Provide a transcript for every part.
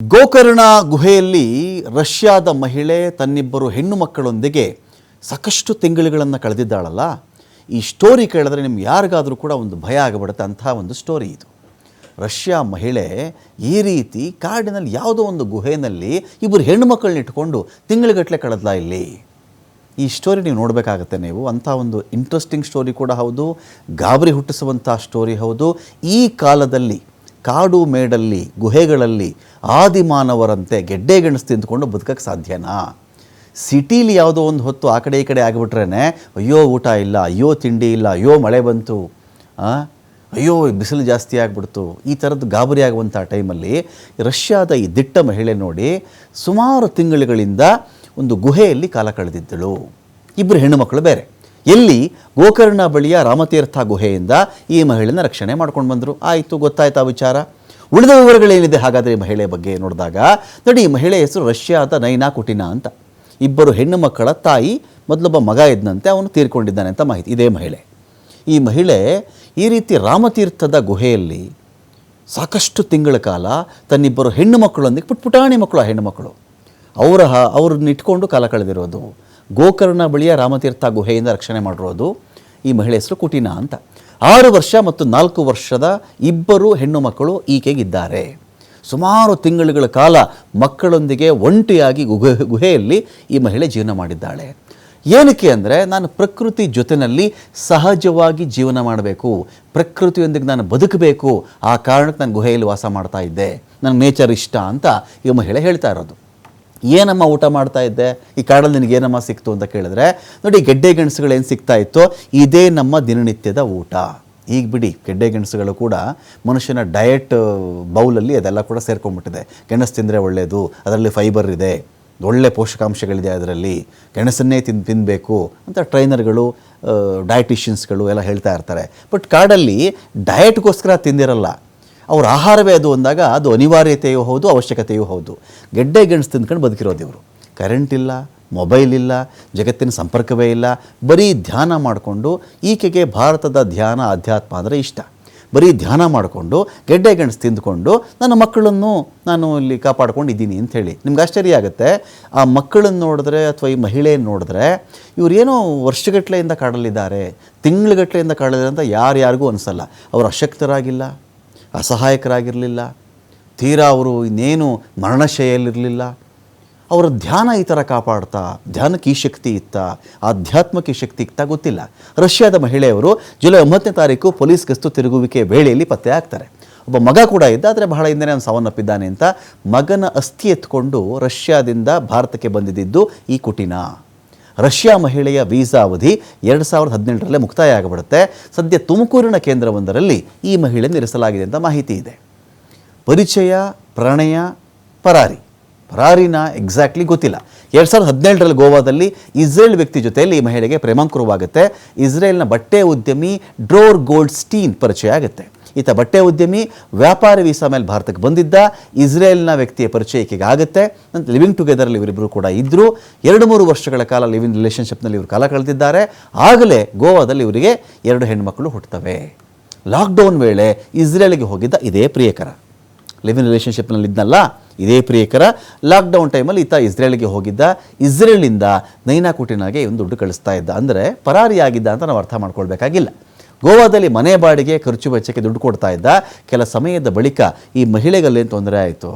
ಗೋಕರ್ಣ ಗುಹೆಯಲ್ಲಿ ರಷ್ಯಾದ ಮಹಿಳೆ ತನ್ನಿಬ್ಬರು ಹೆಣ್ಣು ಮಕ್ಕಳೊಂದಿಗೆ ಸಾಕಷ್ಟು ತಿಂಗಳುಗಳನ್ನು ಕಳೆದಿದ್ದಾಳಲ್ಲ. ಈ ಸ್ಟೋರಿ ಕೇಳಿದ್ರೆ ನಿಮ್ಗೆ ಯಾರಿಗಾದರೂ ಕೂಡ ಒಂದು ಭಯ ಆಗಿಬಿಡುತ್ತೆ, ಅಂಥ ಒಂದು ಸ್ಟೋರಿ ಇದು. ರಷ್ಯಾ ಮಹಿಳೆ ಈ ರೀತಿ ಕಾಡಿನಲ್ಲಿ ಯಾವುದೋ ಒಂದು ಗುಹೆಯಲ್ಲಿ ಇಬ್ಬರು ಹೆಣ್ಣು ಮಕ್ಕಳನ್ನ ಇಟ್ಕೊಂಡು ತಿಂಗಳುಗಟ್ಟಲೆ ಕಳೆದ್ಲಾ ಇಲ್ಲಿ? ಈ ಸ್ಟೋರಿ ನೀವು ನೋಡಬೇಕಾಗತ್ತೆ ನೀವು, ಅಂಥ ಒಂದು ಇಂಟ್ರೆಸ್ಟಿಂಗ್ ಸ್ಟೋರಿ ಕೂಡ ಹೌದು, ಗಾಬರಿ ಹುಟ್ಟಿಸುವಂಥ ಸ್ಟೋರಿ ಹೌದು. ಈ ಕಾಲದಲ್ಲಿ ಕಾಡು ಮೇಡಲ್ಲಿ, ಗುಹೆಗಳಲ್ಲಿ ಆದಿಮಾನವರಂತೆ ಗೆಡ್ಡೆ ಗೆಣಸು ತಿಂದ್ಕೊಂಡು ಬದುಕಕ್ಕೆ ಸಾಧ್ಯನಾ? ಸಿಟೀಲಿ ಯಾವುದೋ ಒಂದು ಹೊತ್ತು ಆ ಕಡೆ ಈ ಕಡೆ ಆಗಿಬಿಟ್ರೇ ಅಯ್ಯೋ ಊಟ ಇಲ್ಲ, ಅಯ್ಯೋ ತಿಂಡಿ ಇಲ್ಲ, ಅಯ್ಯೋ ಮಳೆ ಬಂತು ಅಯ್ಯೋ ಬಿಸಿಲು ಜಾಸ್ತಿ ಆಗಿಬಿಡ್ತು. ಈ ಥರದ್ದು ಗಾಬರಿ ಆಗುವಂಥ ಟೈಮಲ್ಲಿ ರಷ್ಯಾದ ಈ ದಿಟ್ಟ ಮಹಿಳೆ ನೋಡಿ ಸುಮಾರು ತಿಂಗಳುಗಳಿಂದ ಒಂದು ಗುಹೆಯಲ್ಲಿ ಕಾಲ ಕಳೆದಿದ್ದಳು. ಇಬ್ಬರು ಹೆಣ್ಣುಮಕ್ಕಳು ಬೇರೆ. ಎಲ್ಲಿ ಗೋಕರ್ಣ ಬಳಿಯ ರಾಮತೀರ್ಥ ಗುಹೆಯಿಂದ ಈ ಮಹಿಳೆಯನ್ನು ರಕ್ಷಣೆ ಮಾಡ್ಕೊಂಡು ಬಂದರು. ಆಯಿತು, ಗೊತ್ತಾಯ್ತು ಆ ವಿಚಾರ? ಉಳಿದ ವಿವರಗಳೇನಿದೆ ಹಾಗಾದರೆ ಈ ಮಹಿಳೆ ಬಗ್ಗೆ ನೋಡಿದಾಗ? ನೋಡಿ, ಈ ಮಹಿಳೆ ಹೆಸರು ರಷ್ಯಾದ ನೈನಾ ಕುಟಿನಾ ಅಂತ. ಇಬ್ಬರು ಹೆಣ್ಣು ಮಕ್ಕಳ ತಾಯಿ, ಮೊದಲೊಬ್ಬ ಮಗ ಇದ್ದಂತೆ ಅವನು ತೀರ್ಕೊಂಡಿದ್ದಾನೆ ಅಂತ ಮಾಹಿತಿ. ಇದೇ ಮಹಿಳೆ. ಈ ಮಹಿಳೆ ಈ ರೀತಿ ರಾಮತೀರ್ಥದ ಗುಹೆಯಲ್ಲಿ ಸಾಕಷ್ಟು ತಿಂಗಳ ಕಾಲ ತನ್ನಿಬ್ಬರು ಹೆಣ್ಣು ಮಕ್ಕಳೊಂದಿಗೆ ಪುಟ್ ಪುಟಾಣಿ ಮಕ್ಕಳು, ಆ ಹೆಣ್ಣು ಮಕ್ಕಳು. ಅವರ ಅವ್ರನ್ನ ಇಟ್ಕೊಂಡು ಕಾಲ ಕಳೆದಿರೋದು. ಗೋಕರ್ಣ ಬಳಿಯ ರಾಮತೀರ್ಥ ಗುಹೆಯಿಂದ ರಕ್ಷಣೆ ಮಾಡಿರೋದು ಈ ಮಹಿಳೆ ಹೆಸರು ಕುಟಿನ ಅಂತ. ಆರು ವರ್ಷ ಮತ್ತು ನಾಲ್ಕು ವರ್ಷದ ಇಬ್ಬರು ಹೆಣ್ಣು ಮಕ್ಕಳು ಈಕೆಗಿದ್ದಾರೆ. ಸುಮಾರು ತಿಂಗಳುಗಳ ಕಾಲ ಮಕ್ಕಳೊಂದಿಗೆ ಒಂಟಿಯಾಗಿ ಗುಹೆ, ಗುಹೆಯಲ್ಲಿ ಈ ಮಹಿಳೆ ಜೀವನ ಮಾಡಿದ್ದಾಳೆ. ಏನಕ್ಕೆ ಅಂದರೆ ನಾನು ಪ್ರಕೃತಿ ಜೊತೆಯಲ್ಲಿ ಸಹಜವಾಗಿ ಜೀವನ ಮಾಡಬೇಕು, ಪ್ರಕೃತಿಯೊಂದಿಗೆ ನಾನು ಬದುಕಬೇಕು, ಆ ಕಾರಣಕ್ಕೆ ನಾನು ಗುಹೆಯಲ್ಲಿ ವಾಸ ಮಾಡ್ತಾ ಇದ್ದೆ. ನನ್ನ ನೇಚರ್ ಇಷ್ಟ ಅಂತ ಈ ಮಹಿಳೆ ಹೇಳ್ತಾ ಇರೋದು. ಏನಮ್ಮ ಊಟ ಮಾಡ್ತಾ ಇದ್ದೆ? ಈ ಕಾಡಲ್ಲಿ ನಿನಗೆ ಏನಮ್ಮ ಸಿಕ್ತು ಅಂತ ಕೇಳಿದ್ರೆ, ನೋಡಿ, ಗೆಡ್ಡೆ ಗೆಣಸುಗಳು ಏನು ಸಿಗ್ತಾ ಇತ್ತು, ಇದೇ ನಮ್ಮ ದಿನನಿತ್ಯದ ಊಟ. ಈಗ ಬಿಡಿ, ಗೆಡ್ಡೆ ಗೆಣಸುಗಳು ಕೂಡ ಮನುಷ್ಯನ ಡಯಟ್ ಬೌಲಲ್ಲಿ ಅದೆಲ್ಲ ಕೂಡ ಸೇರ್ಕೊಂಡ್ಬಿಟ್ಟಿದೆ. ಗೆಣಸು ತಿಂದರೆ ಒಳ್ಳೆಯದು ಅದರಲ್ಲಿ ಫೈಬರ್ ಇದೆ, ಒಳ್ಳೆ ಪೋಷಕಾಂಶಗಳಿದೆ ಅದರಲ್ಲಿ, ಗೆಣಸನ್ನೇ ತಿನ್ ತಿನ್ನಬೇಕು ಅಂತ ಟ್ರೈನರ್ಗಳು ಡಯಟಿಷಿಯನ್ಸ್ಗಳು ಎಲ್ಲ ಹೇಳ್ತಾ ಇರ್ತಾರೆ. ಬಟ್ ಕಾಡಲ್ಲಿ ಡಯಟ್ಗೋಸ್ಕರ ತಿಂದಿರಲ್ಲ. ಅವ್ರ ಆಹಾರವೇ ಅದು ಅಂದಾಗ ಅದು ಅನಿವಾರ್ಯತೆಯೂ ಹೌದು, ಅವಶ್ಯಕತೆಯೂ ಹೌದು. ಗೆಡ್ಡೆ ಗೆಣಸು ತಿಂದ್ಕೊಂಡು ಬದುಕಿರೋದು ಇವರು ಕರೆಂಟ್ ಇಲ್ಲ ಮೊಬೈಲ್ ಇಲ್ಲ, ಜಗತ್ತಿನ ಸಂಪರ್ಕವೇ ಇಲ್ಲ. ಬರೀ ಧ್ಯಾನ ಮಾಡಿಕೊಂಡು ಈಕೆಗೆ ಭಾರತದ ಧ್ಯಾನ ಅಧ್ಯಾತ್ಮ ಅಂದರೆ ಇಷ್ಟ. ಬರೀ ಧ್ಯಾನ ಮಾಡಿಕೊಂಡು ಗೆಡ್ಡೆ ಗೆಣಸು ತಿಂದುಕೊಂಡು ನನ್ನ ಮಕ್ಕಳನ್ನು ನಾನು ಇಲ್ಲಿ ಕಾಪಾಡ್ಕೊಂಡಿದ್ದೀನಿ ಅಂಥೇಳಿ ನಿಮ್ಗೆ ಆಶ್ಚರ್ಯ ಆಗುತ್ತೆ, ಆ ಮಕ್ಕಳನ್ನು ನೋಡಿದ್ರೆ ಅಥವಾ ಈ ಮಹಿಳೆಯನ್ನು ನೋಡಿದ್ರೆ ಇವರೇನೋ ವರ್ಷಗಟ್ಟಲೆಯಿಂದ ಕಾಡಲಿದ್ದಾರೆ ತಿಂಗಳುಗಟ್ಟಲೆಯಿಂದ ಕಾಡಲಿದ್ದಾರೆ ಅಂತ ಯಾರ್ಯಾರಿಗೂ ಅನಿಸಲ್ಲ. ಅವರು ಅಶಕ್ತರಾಗಿಲ್ಲ ಅಸಹಾಯಕರಾಗಿರಲಿಲ್ಲ. ತೀರಾ ಅವರು ಇನ್ನೇನು ಮರಣಶೈಯಲ್ಲಿರಲಿಲ್ಲ ಅವರ ಧ್ಯಾನ ಈ ಥರ ಕಾಪಾಡ್ತಾ, ಧ್ಯಾನಕ್ಕೆ ಈ ಶಕ್ತಿ ಇತ್ತ, ಆಧ್ಯಾತ್ಮಕ್ಕೆ ಶಕ್ತಿ ಇತ್ತ ಗೊತ್ತಿಲ್ಲ. ರಷ್ಯಾದ ಮಹಿಳೆಯವರು ಜುಲೈ ಒಂಬತ್ತನೇ ತಾರೀಕು ಪೊಲೀಸ್ ಗಸ್ತು ತಿರುಗುವಿಕೆ ವೇಳೆಯಲ್ಲಿ ಪತ್ತೆ ಆಗ್ತಾರೆ ಒಬ್ಬ ಮಗ ಕೂಡ ಇದ್ದ, ಆದರೆ ಬಹಳ ಹಿಂದೆ ಅವನು ಸಾವನ್ನಪ್ಪಿದ್ದಾನೆ ಅಂತ ಮಗನ ಅಸ್ಥಿ ಎತ್ಕೊಂಡು ರಷ್ಯಾದಿಂದ ಭಾರತಕ್ಕೆ ಬಂದಿದ್ದು ಈ ಕುಟಿನ. ರಷ್ಯಾ ಮಹಿಳೆಯ ವೀಸಾ ಅವಧಿ ಎರಡು ಸಾವಿರದ ಹದಿನೆಂಟರಲ್ಲೇ ಮುಕ್ತಾಯ ಆಗಿಬಿಡುತ್ತೆ ಸದ್ಯ ತುಮಕೂರಿನ ಕೇಂದ್ರವೊಂದರಲ್ಲಿ ಈ ಮಹಿಳೆ ನಿಲ್ಲಿಸಲಾಗಿದೆ ಅಂತ ಮಾಹಿತಿ ಇದೆ. ಪರಿಚಯ, ಪ್ರಣಯ, ಪರಾರಿ. ಪರಾರಿನ ಎಕ್ಸಾಕ್ಟ್ಲಿ ಗೊತ್ತಿಲ್ಲ. ಎರಡು ಸಾವಿರದ ಹದಿನೇಳರಲ್ಲಿ ಗೋವಾದಲ್ಲಿ ಇಸ್ರೇಲ್ ವ್ಯಕ್ತಿ ಜೊತೆಯಲ್ಲಿ ಈ ಮಹಿಳೆಗೆ ಪ್ರೇಮಾಂಕುರವಾಗುತ್ತೆ. ಇಸ್ರೇಲ್ನ ಬಟ್ಟೆ ಉದ್ಯಮಿ ಡ್ರೋರ್ ಗೋಲ್ಡ್ ಸ್ಟೀನ್ ಪರಿಚಯ ಆಗುತ್ತೆ. ಈತ ಬಟ್ಟೆ ಉದ್ಯಮಿ, ವ್ಯಾಪಾರ ವೀಸಾ ಮೇಲೆ ಭಾರತಕ್ಕೆ ಬಂದಿದ್ದ, ಇಸ್ರೇಲ್ನ ವ್ಯಕ್ತಿಯ ಪರಿಚಯ ಈಕೆಗೆ ಆಗುತ್ತೆ ನಂತರ ಲಿವಿಂಗ್ ಟುಗೆದರಲ್ಲಿ ಇವರಿಬ್ಬರು ಕೂಡ ಇದ್ದರು ಎರಡು ಮೂರು ವರ್ಷಗಳ ಕಾಲ ಲಿವಿಂಗ್ ರಿಲೇಷನ್ಶಿಪ್ನಲ್ಲಿ ಇವರು ಕಾಲ ಕಳೆದಿದ್ದಾರೆ. ಆಗಲೇ ಗೋವಾದಲ್ಲಿ ಇವರಿಗೆ ಎರಡು ಹೆಣ್ಮಕ್ಳು ಹುಟ್ಟುತ್ತವೆ ಲಾಕ್ಡೌನ್ ವೇಳೆ ಇಸ್ರೇಲ್ಗೆ ಹೋಗಿದ್ದ ಇದೇ ಪ್ರಿಯಕರ. ಲಿವಿನ್ ರಿಲೇಷನ್ಶಿಪ್ನಲ್ಲಿ ಇದ್ನಲ್ಲ, ಇದೇ ಪ್ರಿಯಕರ. ಲಾಕ್ಡೌನ್ ಟೈಮಲ್ಲಿ ಈತ ಇಸ್ರೇಲ್ಗೆ ಹೋಗಿದ್ದ. ಇಸ್ರೇಲಿಂದ ನೈನಾ ಕುಟಿನಾಗೆ ಒಂದು ದುಡ್ಡು ಕಳಿಸ್ತಾ ಇದ್ದ. ಅಂದರೆ ಪರಾರಿಯಾಗಿದ್ದ ಅಂತ ನಾವು ಅರ್ಥ ಮಾಡ್ಕೊಳ್ಬೇಕಾಗಿಲ್ಲ. ಗೋವಾದಲ್ಲಿ ಮನೆ ಬಾಡಿಗೆ ಖರ್ಚು ವೆಚ್ಚಕ್ಕೆ ದುಡ್ಡು ಕೊಡ್ತಾ ಇದ್ದ ಕೆಲ ಸಮಯದ ಬಳಿಕ ಈ ಮಹಿಳೆಗಲ್ಲೇನು ತೊಂದರೆ ಆಯಿತು?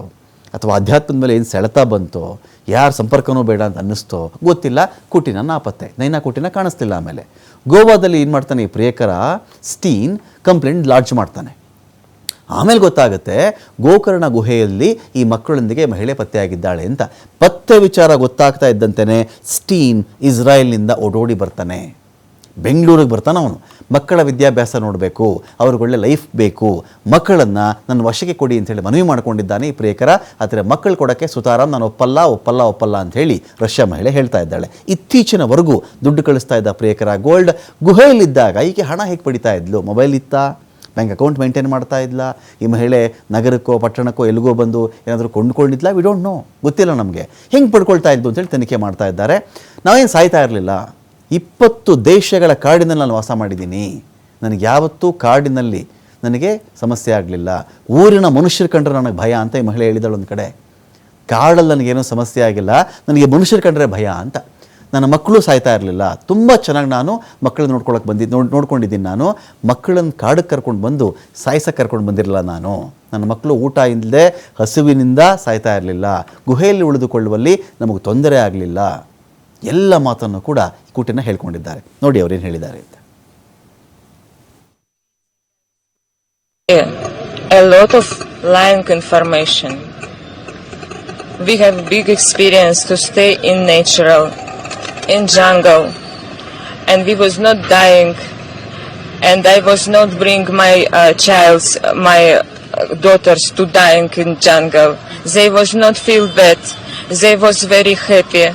ಅಥವಾ ಅಧ್ಯಾತ್ಮದ ಮೇಲೆ ಏನು ಸೆಳೆತ ಬಂತು? ಯಾರ ಸಂಪರ್ಕನೂ ಬೇಡ ಅಂತ ಅನ್ನಿಸ್ತೋ? ಗೊತ್ತಿಲ್ಲ. ಕುಟಿನ ನಾಪತ್ತೆ. ನೈನಾ ಕುಟಿನ ಕಾಣಿಸ್ತಿಲ್ಲ ಆಮೇಲೆ. ಗೋವಾದಲ್ಲಿ ಏನು ಮಾಡ್ತಾನೆ ಈ ಪ್ರಿಯಕರ? ಸ್ಟೀನ್ ಕಂಪ್ಲೇಂಟ್ ಲಾಡ್ಜ್ ಮಾಡ್ತಾನೆ. ಆಮೇಲೆ ಗೊತ್ತಾಗುತ್ತೆ, ಗೋಕರ್ಣ ಗುಹೆಯಲ್ಲಿ ಈ ಮಕ್ಕಳೊಂದಿಗೆ ಮಹಿಳೆ ಪತ್ತೆಯಾಗಿದ್ದಾಳೆ ಅಂತ. ಪತ್ತೆ ವಿಚಾರ ಗೊತ್ತಾಗ್ತಾ ಇದ್ದಂತೆಯೇ ಸ್ಟೀನ್ ಇಸ್ರಾಯೇಲ್ನಿಂದ ಓಡೋಡಿ ಬರ್ತಾನೆ. ಬೆಂಗಳೂರಿಗೆ ಬರ್ತಾನೆ ಅವನು. ಮಕ್ಕಳ ವಿದ್ಯಾಭ್ಯಾಸ ನೋಡಬೇಕು ಅವ್ರಿಗೊಳ್ಳೆ ಲೈಫ್ ಬೇಕು. ಮಕ್ಕಳನ್ನು ನನ್ನ ವಶಕ್ಕೆ ಕೊಡಿ ಅಂತೇಳಿ ಮನವಿ ಮಾಡ್ಕೊಂಡಿದ್ದಾನೆ ಈ ಪ್ರಿಯಕರ. ಆದರೆ ಮಕ್ಕಳು ಕೊಡೋಕ್ಕೆ ಸುತಾರಾಮ್, ನಾನು ಒಪ್ಪಲ್ಲ ಒಪ್ಪಲ್ಲ ಒಪ್ಪಲ್ಲ ಅಂತ ರಷ್ಯಾ ಮಹಿಳೆ ಹೇಳ್ತಾ ಇದ್ದಾಳೆ. ಇತ್ತೀಚಿನವರೆಗೂ ದುಡ್ಡು ಕಳಿಸ್ತಾ ಇದ್ದ ಪ್ರಿಯಕರ ಗೋಲ್ಡ್ ಗುಹೆಯಲ್ಲಿದ್ದಾಗ ಈಕೆ ಹಣ ಹೇಗೆ ಪಡಿತಾ ಇದ್ಲು? ಮೊಬೈಲ್ ಇತ್ತ? ಬ್ಯಾಂಕ್ ಅಕೌಂಟ್ ಮೇಂಟೈನ್ ಮಾಡ್ತಾ ಇದ್ಲ? ಈ ಮಹಿಳೆ ನಗರಕ್ಕೋ, ಪಟ್ಟಣಕ್ಕೋ, ಎಲ್ಲಿಗೋ ಬಂದು ಏನಾದರೂ ಕೊಂಡ್ಕೊಂಡಿದ್ಲ ವಿ ಡೋಂಟ್ ನೋ ಗೊತ್ತಿಲ್ಲ ನಮಗೆ. ಹೆಂಗೆ ಪಡ್ಕೊಳ್ತಾ ಇದ್ದು ಅಂತೇಳಿ ತನಿಖೆ ಮಾಡ್ತಾ ಇದ್ದಾರೆ. ನಾವೇನು ಸಾಯ್ತಾ ಇರಲಿಲ್ಲ. ಇಪ್ಪತ್ತು ದೇಶಗಳ ಕಾಡಿನಲ್ಲಿ ನಾನು ವಾಸ ಮಾಡಿದ್ದೀನಿ. ನನಗೆ ಯಾವತ್ತೂ ಕಾಡಿನಲ್ಲಿ ನನಗೆ ಸಮಸ್ಯೆ ಆಗಲಿಲ್ಲ. ಊರಿನ ಮನುಷ್ಯರು ಕಂಡ್ರೆ ನನಗೆ ಭಯ ಅಂತ ಈ ಮಹಿಳೆ ಹೇಳಿದಳು ಒಂದು ಕಡೆ. ಕಾಡಲ್ಲಿ ನನಗೇನೂ ಸಮಸ್ಯೆ ಆಗಿಲ್ಲ. ನನಗೆ ಮನುಷ್ಯರು ಕಂಡ್ರೆ ಭಯ ಅಂತ. ನನ್ನ ಮಕ್ಕಳು ಸಾಯ್ತಾ ಇರಲಿಲ್ಲ. ತುಂಬ ಚೆನ್ನಾಗಿ ನಾನು ಮಕ್ಕಳನ್ನ ನೋಡ್ಕೊಳಕ್ಕೆ ಬಂದಿದ್ದು ನೋಡಿ, ನೋಡ್ಕೊಂಡಿದ್ದೀನಿ ನಾನು. ಮಕ್ಕಳನ್ನು ಕಾಡಕ್ಕೆ ಕರ್ಕೊಂಡು ಬಂದು ಸಾಯ್ಸಕ್ಕೆ ಕರ್ಕೊಂಡು ಬಂದಿರಲಿಲ್ಲ ನಾನು. ನನ್ನ ಮಕ್ಕಳು ಊಟ ಇಲ್ಲದೆ ಹಸುವಿನಿಂದ ಸಾಯ್ತಾ ಇರಲಿಲ್ಲ. ಗುಹೆಯಲ್ಲಿ ಉಳಿದುಕೊಳ್ಳುವಲ್ಲಿ ನಮಗೆ ತೊಂದರೆ ಆಗಲಿಲ್ಲ. ಎಲ್ಲ ಮಾತನ್ನು ಕೂಡ ಕೂಟಿನ ಹೇಳ್ಕೊಂಡಿದ್ದಾರೆ ನೋಡಿ ಅವ್ರೇನು ಹೇಳಿದ್ದಾರೆ ಅಂತ a lot of lying information. We have big experience to stay in natural, in jungle, and we was not dying, and I was not bring my uh, childs, my uh, daughters to dying in jungle. They was not feel bad. They was very happy.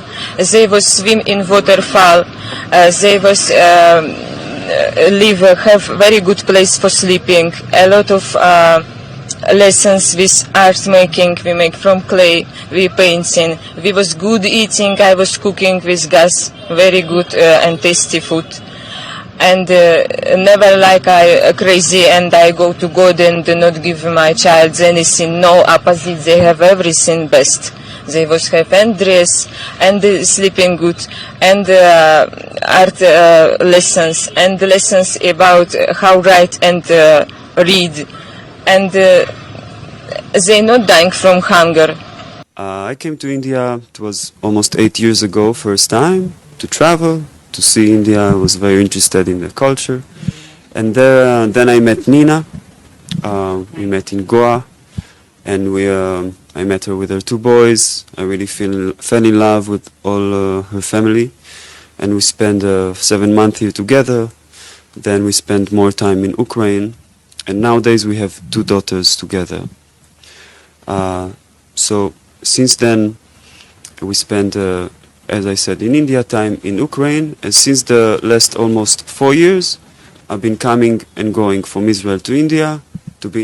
They was swim in waterfall. Uh, they was. Uh, live uh, have very good place for sleeping a lot of uh, lessons with art making we make from clay we painting we was good eating i was cooking with gas very good uh, and tasty food and uh, never like I uh, crazy and I go to God and do not give my child anything. No opposite, they have everything best. They was have and dress and sleeping good and uh, art uh, lessons and lessons about how write and uh, read and they not dying from hunger. I came to India, it was almost eight years ago, first time to travel, to see India. I was very interested in the culture. And there, then I met Nina. Uh, we met in Goa. And we, um I met her with her two boys. I really feel, fell in love with all uh, her family. And we spent uh, seven months here together. Then we spent more time in Ukraine. And nowadays we have two daughters together. Uh, so since then, we spent, uh, as I said, in India time in Ukraine, and since the last almost four years, I've been coming and going from Israel to India to be.